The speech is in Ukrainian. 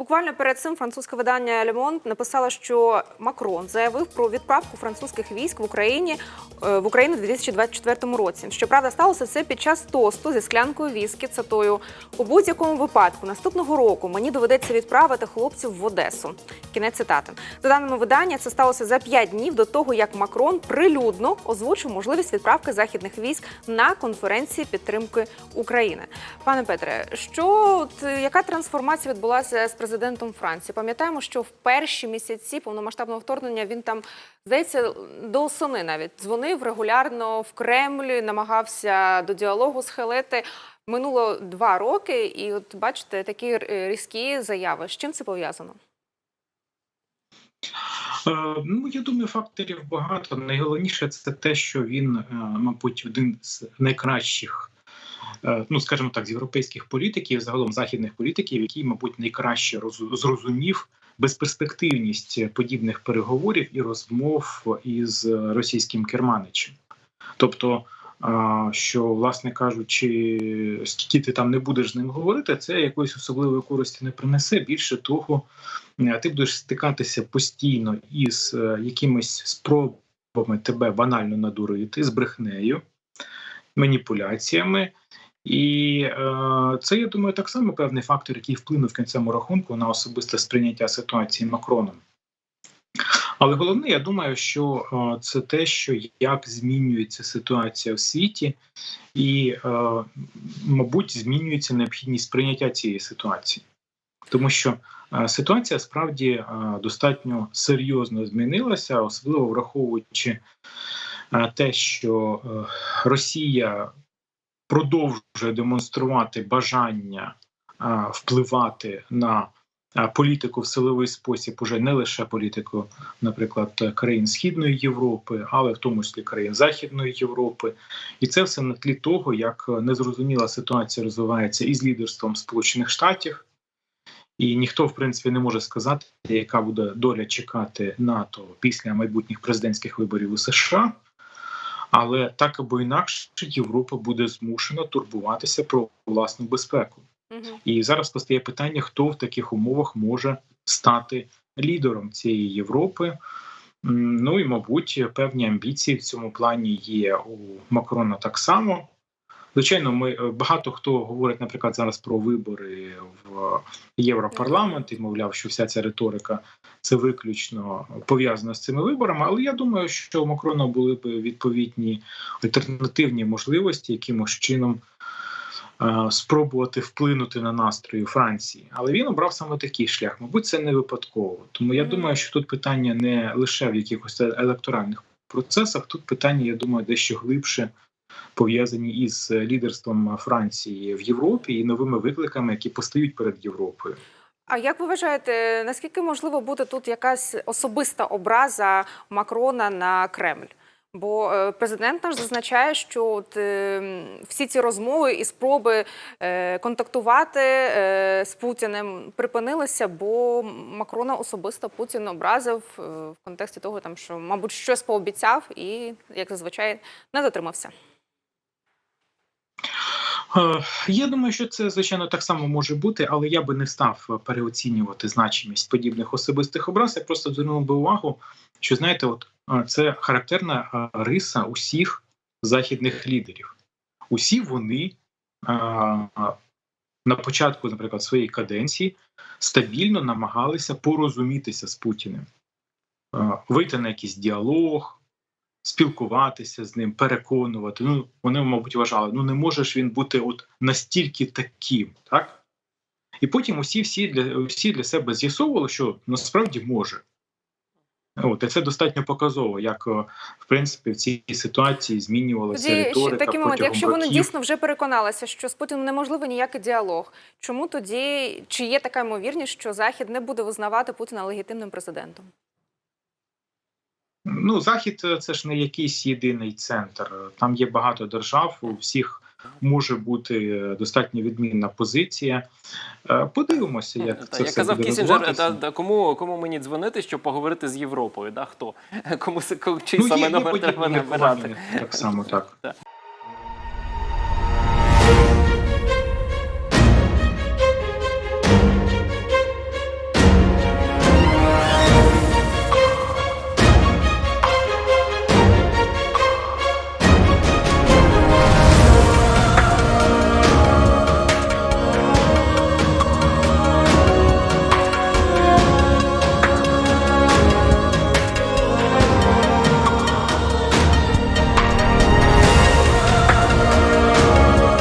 Буквально перед цим французьке видання Monde написало, що Макрон заявив про відправку французьких військ в Україні е, в Україну у 2024 році. Щоправда, сталося це під час тосту зі склянкою віскі. Цитую у будь-якому випадку наступного року мені доведеться відправити хлопців в Одесу. Кінець цитати. За даними видання, це сталося за п'ять днів до того, як Макрон прилюдно озвучив можливість відправки західних військ на конференції підтримки України. Пане Петре, що е, яка трансформація відбулася з президентом Франції? Пам'ятаємо, що в перші місяці повномасштабного вторгнення він там здається до осени навіть дзвонив регулярно в Кремль, намагався до діалогу схилити. Минуло два роки, і от бачите такі різкі заяви. З чим це пов'язано? Е, Ну, я думаю, факторів багато. Найголовніше це те, що він, е, мабуть, один з найкращих, ну скажімо так, з європейських політиків, загалом західних політиків, який, мабуть, найкраще зрозумів безперспективність подібних переговорів і розмов із російським керманичем. Тобто, е, що, власне кажучи, скільки ти там не будеш з ним говорити, це якоїсь особливої користі не принесе. Більше того, е, ти будеш стикатися постійно із е, якимись спробами тебе банально надурити, з брехнею, маніпуляціями. І е, це, я думаю, так само певний фактор, який вплинув в кінцевому рахунку на особисте сприйняття ситуації Макроном. Але головне, я думаю, що е, це те, що як змінюється ситуація в світі, і, е, мабуть, змінюється необхідність сприйняття цієї ситуації. Тому що е, ситуація справді е, достатньо серйозно змінилася, особливо враховуючи е, те, що е, Росія продовжує демонструвати бажання е, впливати на е, політику в силовий спосіб, уже не лише політику, наприклад, країн Східної Європи, але в тому числі країн Західної Європи, і це все на тлі того, як незрозуміла ситуація розвивається із лідерством Сполучених Штатів. І ніхто, в принципі, не може сказати, яка буде доля чекати НАТО після майбутніх президентських виборів у США. Але так або інакше Європа буде змушена турбуватися про власну безпеку. Угу. І зараз постає питання, хто в таких умовах може стати лідером цієї Європи. Ну і мабуть, певні амбіції в цьому плані є у Макрона так само. Звичайно, ми е, багато хто говорить, наприклад, зараз про вибори в Європарламент і мовляв, що вся ця риторика це виключно пов'язана з цими виборами. Але я думаю, що у Макрона були б відповідні альтернативні можливості якимось чином е, спробувати вплинути на настрої Франції. Але він обрав саме такий шлях. Мабуть, це не випадково. Тому я думаю, що тут питання не лише в якихось електоральних процесах, тут питання, я думаю, дещо глибше пов'язані із лідерством Франції в Європі і новими викликами, які постають перед Європою. А як ви вважаєте, наскільки можливо бути тут якась особиста образа Макрона на Кремль? Бо е, президент наш зазначає, що от, е, всі ці розмови і спроби е, контактувати е, з Путіним припинилися, бо Макрона особисто Путін образив е, в контексті того, там, що, мабуть, щось пообіцяв і, як зазвичай, не дотримався. Е, Я думаю, що це звичайно так само може бути, але я би не став переоцінювати значимість подібних особистих образ. Я просто звернув би увагу, що знаєте, от е, це характерна е, риса усіх західних лідерів. Усі вони е, на початку, наприклад, своєї каденції стабільно намагалися порозумітися з Путіним, е, вийти на якийсь діалог, спілкуватися з ним, переконувати. Ну вони, мабуть, вважали, ну не може ж він бути от настільки таким, так? І потім усі всі для усі для себе з'ясовували, що насправді може. От, і це достатньо показово, як е, в принципі в цій ситуації змінювалася Тоді ще риторика такий момент, протягом якщо вони років. дійсно вже переконалися, що з Путіним неможливий ніякий діалог, чому тоді чи є така ймовірність, що Захід не буде визнавати Путіна легітимним президентом? Ну, захід е, це ж не якийсь єдиний центр. Там є багато держав, у всіх може бути е, достатньо відмінна позиція. Е, Подивимося, як це я все казав буде Кісінджер, та, та, кому, кому мені дзвонити, щоб поговорити з Європою? Да? Хто? Кому, чий Ну, саме номер треба набирати? так само. Так.